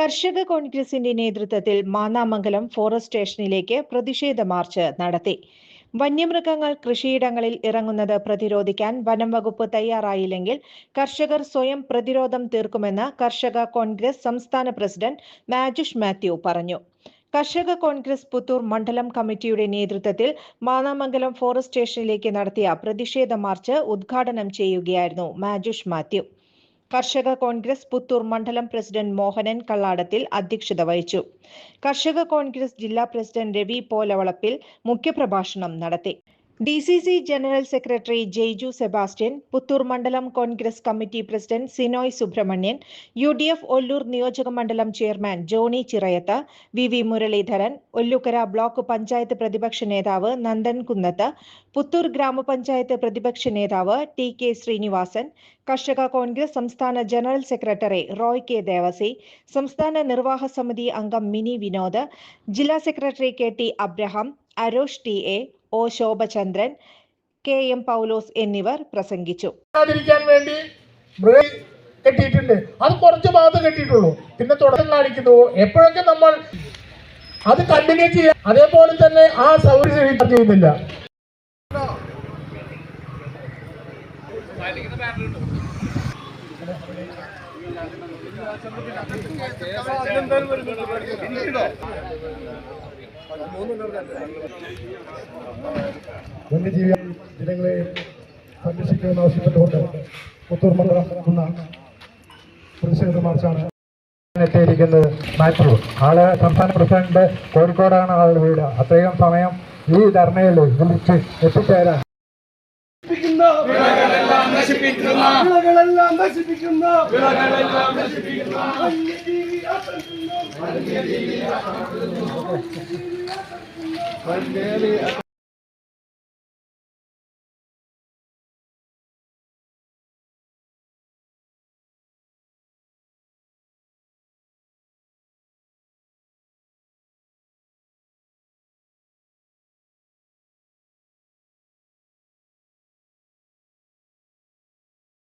കർഷക കോൺഗ്രസിന്റെ നേതൃത്വത്തിൽ മാന്നാമംഗലം ഫോറസ്റ്റ് സ്റ്റേഷനിലേക്ക് പ്രതിഷേധ മാർച്ച് നടത്തി. വന്യമൃഗങ്ങൾ കൃഷിയിടങ്ങളിൽ ഇറങ്ങുന്നത് പ്രതിരോധിക്കാൻ വനം വകുപ്പ് തയ്യാറായില്ലെങ്കിൽ കർഷകർ സ്വയം പ്രതിരോധം തീർക്കുമെന്ന് കർഷക കോൺഗ്രസ് സംസ്ഥാന പ്രസിഡന്റ് മാജുഷ് മാത്യു പറഞ്ഞു. കർഷക കോൺഗ്രസ് പുത്തൂർ മണ്ഡലം കമ്മിറ്റിയുടെ നേതൃത്വത്തിൽ മാനാമംഗലം ഫോറസ്റ്റ് സ്റ്റേഷനിലേക്ക് നടത്തിയ പ്രതിഷേധ മാർച്ച് ഉദ്ഘാടനം ചെയ്യുകയായിരുന്നു മാജുഷ് മാത്യു. കർഷക കോൺഗ്രസ് പുത്തൂർ മണ്ഡലം പ്രസിഡന്റ് മോഹനൻ കള്ളാടത്തിൽ അധ്യക്ഷത വഹിച്ചു. കർഷക കോൺഗ്രസ് ജില്ലാ പ്രസിഡന്റ് രവി പോലവളപ്പിൽ മുഖ്യപ്രഭാഷണം നടത്തി. D C C general secretary Jaiju Sebastian Puthur മണ്ഡലം Congress committee president Sinoy Subrahmanyan U D F Ollur നിയോജക മണ്ഡലം chairman Johnny Chirayath V V Muraleedharan Ollukkara block panchayat പ്രതിപക്ഷ നേതാവ് നന്ദൻ കുന്നത്ത് പുത്തൂർ ഗ്രാമപഞ്ചായത്ത് പ്രതിപക്ഷ നേതാവ് ടി കെ ശ്രീനിവാസൻ കർഷക കോൺഗ്രസ് സംസ്ഥാന general secretary Roy K Devasi സംസ്ഥാന നിർവാഹക സമിതി അംഗം മിനി വിനോദ് ജില്ലാ secretary K T Abraham Arosh T A O Sobhachandran K M Paulose എന്നിവർ പ്രസംഗിച്ചു. വേണ്ടി കെട്ടിയിട്ടുണ്ട്. അത് കുറച്ച് ഭാഗത്ത് കെട്ടിയിട്ടുള്ളൂ. പിന്നെ തുടക്കം കാണിക്കുന്നു എപ്പോഴൊക്കെ നമ്മൾ അത് കണ്ടിന്യൂ ചെയ്യാം അതേപോലെ തന്നെ ആ സൗകര്യം ചെയ്യുന്നില്ല. വന്യജീവി ജനങ്ങളെ സംരക്ഷിക്കണമെന്ന് ആവശ്യപ്പെട്ടുകൊണ്ട് പുത്തൂർ മണ്ഡലം എന്ന പ്രതിഷേധ മാർച്ചാണ് എത്തിയിരിക്കുന്നത്. മാറ്റൂർ. ആൾ സംസ്ഥാന പ്രസിഡന്റ് കോഴിക്കോടാണ് ആളുടെ വീട്. അത്രയും സമയം ഈ ധർണയിൽ വിളിച്ച് എത്തിച്ചേരാൻ വിളകളെല്ലാം നശിപ്പിക്കുന്ന വന്യജീവി ആക്രമിക്കുന്നു.